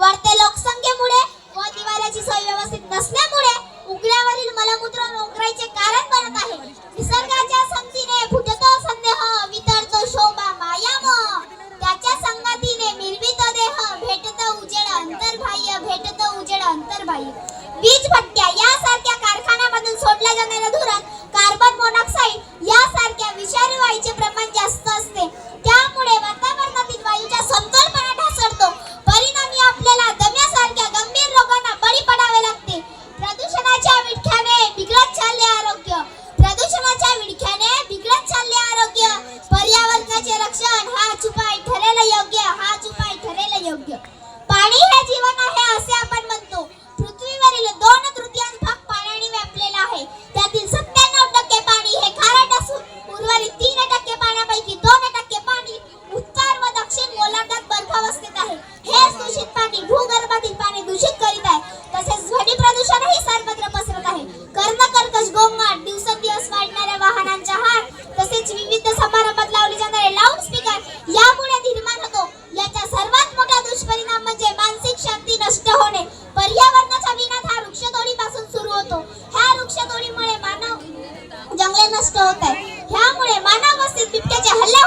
वाढते लोकसंख्येमुळे व निवाऱ्याची सोय व्यवस्थित नसल्यामुळे उघड्यावरील मलमूत्र रोखण्याचे कारण बनत आहे. निसर्गाच्या योग्य हाच उपाय ठरेल योग्य. पाणी हे जीवन आहे असे आपण म्हणतो. पृथ्वीवरील दोन तृतीयांश भाग पाण्याने व्यापलेला आहे. त्यातील सत्त्याण्णव टक्के पाणी हे खारट असून उर्वरित तीन टक्के पाण्यापैकी दोन टक्के पाणी उत्तर व दक्षिण गोलार्धात बर्फावस्थेत आहे. हे दूषित पाणी भूगर्भातील पाणी दूषित करीत आहे. तसेच ध्वनी प्रदूषणही सर्वत्र पसरत आहे. कर्ण कर्कश गोंगाट नष्ट होत आहे ह्यामुळे मानव वस्तीत बिबट्याचे हल्ले